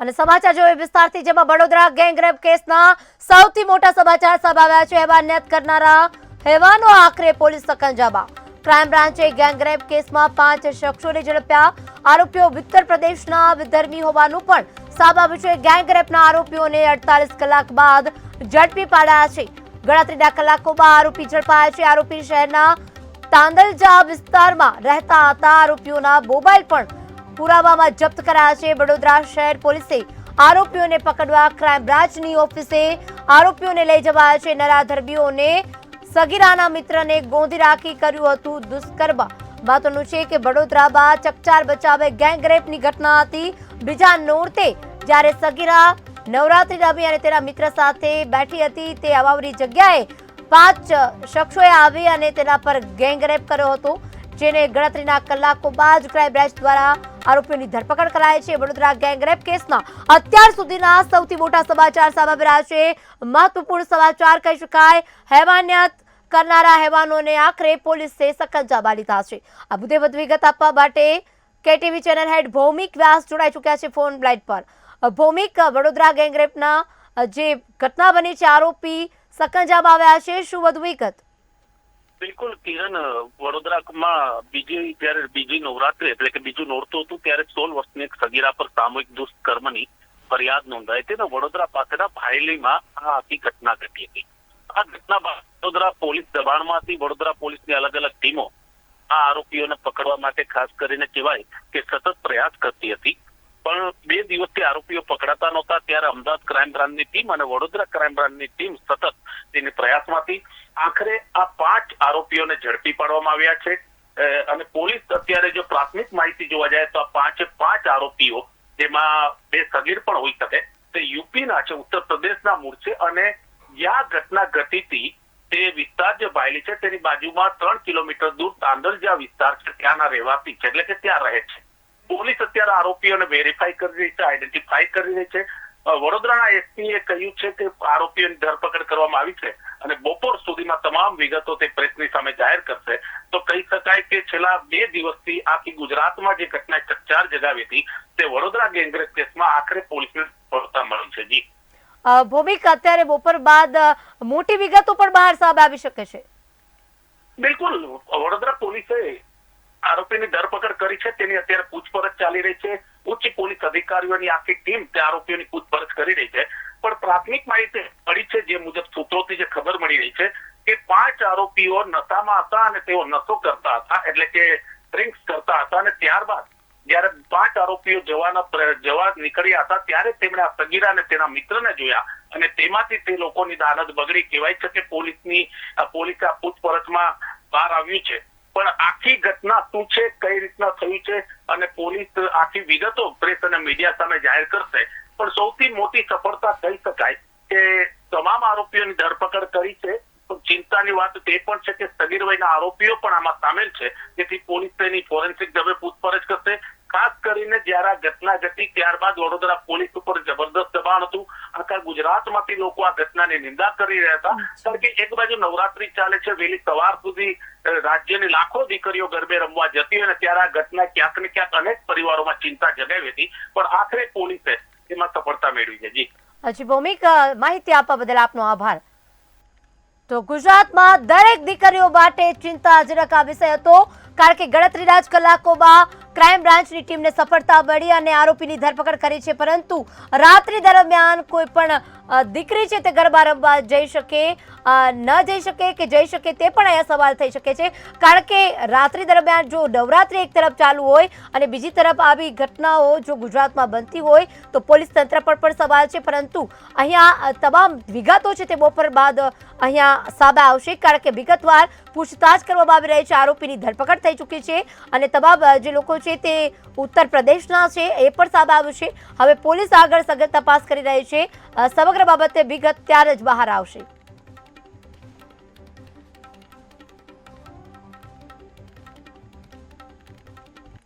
અને સમાચાર જોઈએ વિસ્તારથી, જેમાં વડોદરા ગેંગરેપ કેસના સૌથી મોટા સમાચાર સામે આવ્યા છે. હેવાન્યત કરનારા હેવાનો આખરે પોલીસ સકંજામાં ક્રાઇમ બ્રાન્ચે ગેંગરેપ કેસમાં પાંચ શખ્સોને ઝડપ્યા. આરોપીઓ ઉત્તર પ્રદેશના વિધર્મી હોવાનું પણ સામે આવ્યું છે. ગેંગરેપના આરોપીઓને અડતાલીસ કલાક બાદ ઝડપી પાડ્યા છે. ગણતરીના કલાકોમાં આરોપી ઝડપાયા છે. આરોપી શહેરના તાંદલજા વિસ્તારમાં રહેતા હતા. આરોપીઓના મોબાઈલ પણ પુરાવામાં જપ્ત કરાયા છે. વડોદરા શહેર પોલીસે આરોપીઓને પકડવા ક્રાઇમ બ્રાન્ચની ઓફિસે આરોપીઓને લઈ જવાયા છે. નરાધર્મીઓને સગીરાના મિત્રને ગોંધી રાખી કર્યું હતું દુષ્કર્મ. મહત્વનું છે કે વડોદરામાં ચકચાર બચાવે ગેંગરેપની ઘટના હતી. બીજા નોરતે જ્યારે સગીરા નવરાત્રી રમી અને તેના મિત્ર સાથે બેઠી હતી, તે અવાવરી જગ્યાએ પાંચ શખ્સોએ આવી અને તેના પર ગેંગરેપ કર્યો હતો. જેને ગણતરીના કલાકો બાદ ક્રાઇમ બ્રાન્ચ દ્વારા આરોપીઓની ધરપકડ કરાઈ છે. વડોદરા ગેંગરેપ કેસના અત્યાર સુધીના સૌથી મોટા સમાચાર સામે આવ્યા છે. મહત્વપૂર્ણ સમાચાર કહી શકાય, હેવાન્યત કરનારા હેવાનોને આખરે પોલીસે સકંજામાં લીધા છે. આ મુદ્દે વધુ વિગત આપવા માટે KTV channel head Bhaumik Vyas જોડાઈ ચૂક્યા છે ફોન લાઈન પર. ભૌમિક, વડોદરા ગેંગરેપના જે ઘટના બની છે, આરોપી સકંજામાં આવ્યા છે. શું વધુ વિગત? બિલકુલ, કિરણ, વડોદરામાં બીજી, જ્યારે બીજી નવરાત્રી એટલે કે બીજું નોરતું હતું, ત્યારે સોળ વર્ષની એક સગીરા પર સામૂહિક દુષ્કર્મની ફરિયાદ નોંધાઈ હતી અને વડોદરા પાસેના ભાયલીમાં આ આખી ઘટના ઘટી હતી. આ ઘટના બાદ વડોદરા પોલીસ દબાણમાં વડોદરા પોલીસની અલગ અલગ ટીમો આ આરોપીઓને પકડવા માટે ખાસ કરીને કહેવાય કે સતત પ્રયાસ કરતી હતી. પણ બે દિવસથી આરોપીઓ પકડાતા નહોતા. ત્યારે અમદાવાદ ક્રાઇમ બ્રાન્ચની ટીમ અને વડોદરા ક્રાઇમ બ્રાન્ચની ટીમ સતત તેની પ્રયાસમાં હતી આખરે આ પાંચ આરોપીઓને ઝડપી પાડવામાં આવ્યા છે. અને પોલીસ અત્યારે જો પ્રાથમિક માહિતી જોવા જાય તો આ પાંચે પાંચ આરોપીઓ, જેમાં બે સગીર પણ હોઈ શકે, તે યુપીના છે, ઉત્તર પ્રદેશના મૂળ છે અને જ્યાં ઘટના ઘટી તે વિસ્તાર જે ભાયલી છે તેની બાજુમાં ત્રણ કિલોમીટર દૂર તાંદલજા વિસ્તાર છે, ત્યાંના રહેવાસી છે, એટલે કે ત્યાં રહે છે. પોલીસ અત્યારે આરોપીઓને વેરીફાઈ કરી રહી છે આઈડેન્ટિફાઈ કરી રહી છે. વડોદરાના એસપીએ કહ્યું છે કે આરોપીઓની ધરપકડ કરવામાં આવી છે અને બપોર તમામ વિગતો તે પ્રેસની સામે જાહેર કરશે તો કહી શકાય કે છેલ્લા બે દિવસથી આખી ગુજરાતમાં જે ઘટના ચકચાર જગાવી હતી તે વડોદરા ગેંગરેપ કેસમાં આખરે પોલીસને સફળતા મળી છે. જી. ભૌમિક અત્યારે બપોર બાદ મોટી વિગતો પણ બહાર સામે આવી શકે છે. બિલકુલ. વડોદરા પોલીસે આરોપીની ધરપકડ કરી છે તેની અત્યારે પૂછપરછ ચાલી રહી છે. ઉચ્ચ પોલીસ અધિકારીઓની આખી ટીમ તે આરોપીઓની પૂછપરછ કરી રહી છે. પણ પ્રાથમિક માહિતી મળી છે જે મુજબ સૂત્રોથી જે ખબર મળી રહી છે કે પાંચ આરોપીઓ નશામાં હતા અને તેઓ નશો કરતા હતા, એટલે કે ડ્રિંક્સ કરતા હતા અને ત્યારબાદ જયારે પાંચ આરોપીઓ જવાના જવા નીકળ્યા હતા, ત્યારે તેમણે આ સગીરા અને તેના મિત્રને જોયા અને તેમાંથી તે લોકોની દાનત બગડી. કહેવાય છે કે પોલીસની પોલીસ આ પૂછપરછમાં બહાર આવ્યું છે. પણ આખી ઘટના શું છે, કઈ રીતના થયું છે અને પોલીસ આખી વિગતો પ્રેસ અને મીડિયા સામે જાહેર કરશે. પણ સૌથી મોટી સફળતા કહી શકાય કે તમામ આરોપીઓની ધરપકડ કરી છે. ચિંતાની વાત તે પણ છે કે સગીરભાઈના આરોપીઓ પણ આમાં સામેલ છે. જેથી પોલીસ તેની ફોરેન્સિક ઢબે પૂછપરછ કરશે. ખાસ કરીને જ્યારે આ ઘટના ઘટી ત્યારબાદ વડોદરા પોલીસ ઉપર જબરદસ્ત દબાણ હતું. આખા ગુજરાતમાંથી લોકો આ ઘટનાની નિંદા કરી રહ્યા હતા. કારણ કે એક બાજુ નવરાત્રી ચાલે છે વહેલી સવાર સુધી રાજ્યની લાખો દીકરીઓ ગરબે રમવા જતી અને ત્યારે આ ઘટના ક્યાંક ને ક્યાંક અનેક પરિવારોમાં ચિંતા જગાવી હતી. પણ આખરે પોલીસે એમાં સફળતા મેળવી છે. જી. હજી ભૌમિક માહિતી આપવા બદલ આપનો આભાર. તો ગુજરાતમાં દરેક દીકરીઓ માટે ચિંતાજનક આ વિષય હતો કારણ કે ગણતરીના જ કલાકોમાં ક્રાઇમ બ્રાન્ચની ટીમને સફળતા મળી અને આરોપીની ધરપકડ કરી છે. પરંતુ રાત્રિ દરમિયાન કોઈ પણ દીકરી છે તે ગરબા રમવા જઈ શકે ન જઈ શકે કે જઈ શકે તે પણ અહીંયા સવાલ થઈ શકે છે. કારણ કે રાત્રિ દરમિયાન જો નવરાત્રિ એક તરફ ચાલુ હોય અને બીજી તરફ આવી ઘટનાઓ જો ગુજરાતમાં બનતી હોય તો પોલીસ તંત્ર પર પણ સવાલ છે. પરંતુ અહીંયા તમામ વિગતો છે તે બપોર બાદ અ, સામે આવશે કારણ કે વિગતવાર પૂછતાછ કરવામાં આવી રહી છે. આરોપીની ધરપકડ થઈ ચૂકી છે અને તમામ જે લોકો છે તે ઉત્તર પ્રદેશના છે એ પણ સામે આવ્યું છે. હવે પોલીસ આગળ સઘન તપાસ કરી રહી છે. સમગ્ર બાબતે વિગત ત્યારે જ બહાર આવશે.